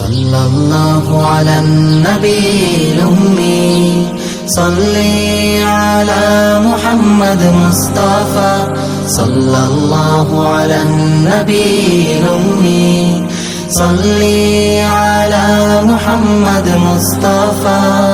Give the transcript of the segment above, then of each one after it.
الله على النبي الأمي. صل على محمد مصطفى. صلى الله على النبي الأمي. صل على محمد مصطفى.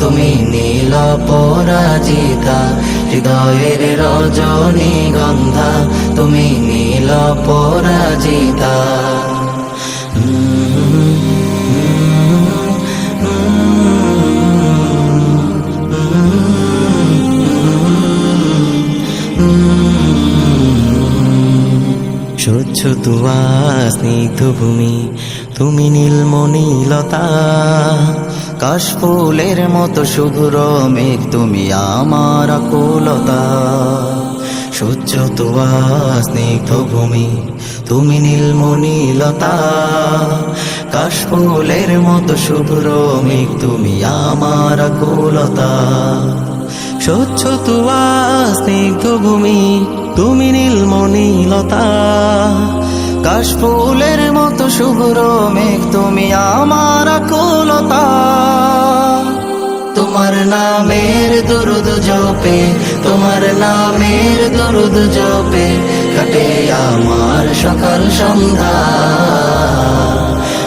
তুমি নীল পরাজিতা, হৃদয়ের রজনী গন্ধা, তুমি নীল পরাজিতা। স্বচ্ছ তুয়া স্নিগ্ধ ভূমি, তুমি নীলমণিলতা। কাশফুলের মতো শুভ্র মেঘ, তুমি আমার কুলতা স্বচ্ছ তুয়া স্নিগ্ধ ভূমি, তুমি নীলমণিলতা। কাশফুলের মতো শুভ্র মেঘ, তুমি আমার কুলতা স্বচ্ছ তুয়া স্নিগ্ধ ভূমি, তুমি নীলমণিলতা। কাশফুলের মতো শুভ্র মেঘ, তুমি আমার কুলতা তোমার নামের দরুদ জপে, তোমার নামের দরুদ জপে, কাটে আমার সকাল সন্ধ্যা।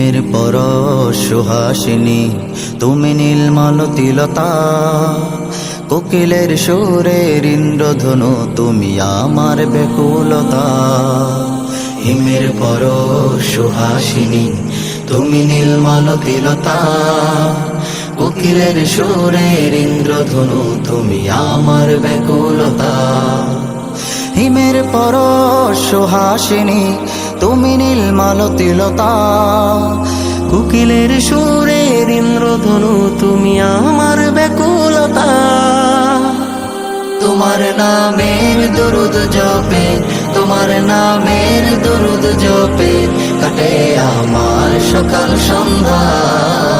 হিমের পর সুহাসিনী তুমি নীলমালতিলতা কোকিলের সুরের ইন্দ্রধনু, তুমি আমার বেকুলতা হিমের পর সুহাসিনী তুমি নীলমালতিলতা কোকিলের সুরের ইন্দ্রধনু, তুমি আমার বেকুলতা হিমের পর সুহাসিনী তুমি নীল নীলমালতিলতা কুকিলের সুরের ইন্দ্রধনু তুমি আমার বেকুলতা তোমার নামের দরুদ জপে, তোমার নামের দরুদ জপে, কাটে আমার সকাল সন্ধ্যা।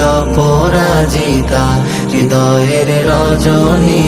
নীল পরাজিতা হৃদয়ের রজনী